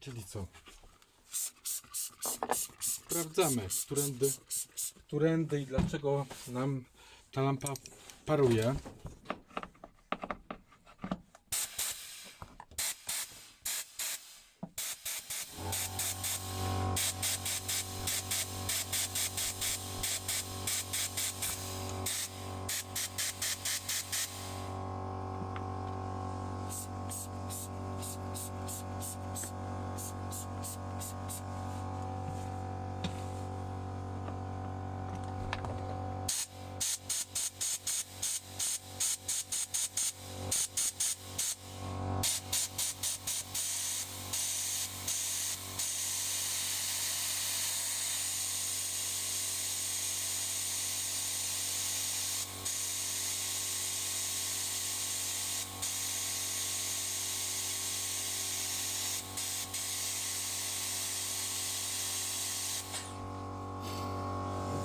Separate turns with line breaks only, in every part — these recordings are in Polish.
Czyli co? Sprawdzamy, którędy, którędy i dlaczego nam ta lampa paruje.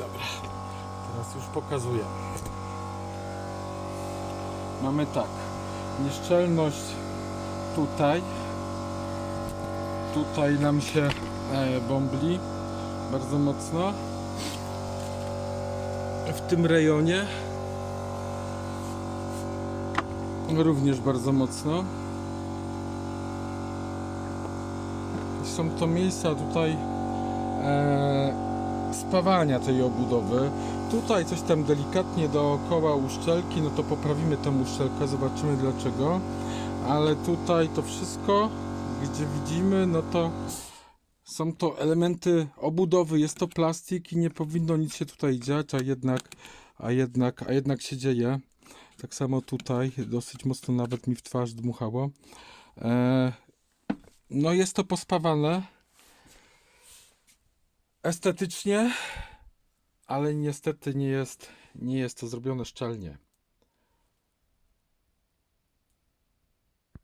Dobra, teraz już pokazuję. Mamy tak, nieszczelność tutaj. Tutaj nam się e, bombli bardzo mocno. W tym rejonie również bardzo mocno. Są to miejsca tutaj e, spawania tej obudowy. Tutaj coś tam delikatnie dookoła uszczelki, no to poprawimy tą uszczelkę, zobaczymy dlaczego. Ale tutaj to wszystko, gdzie widzimy, no to są to elementy obudowy, jest to plastik i nie powinno nic się tutaj dziać, a jednak, a jednak, a jednak się dzieje. Tak samo tutaj, dosyć mocno nawet mi w twarz dmuchało. E, no jest to pospawane estetycznie, ale niestety nie jest, nie jest to zrobione szczelnie.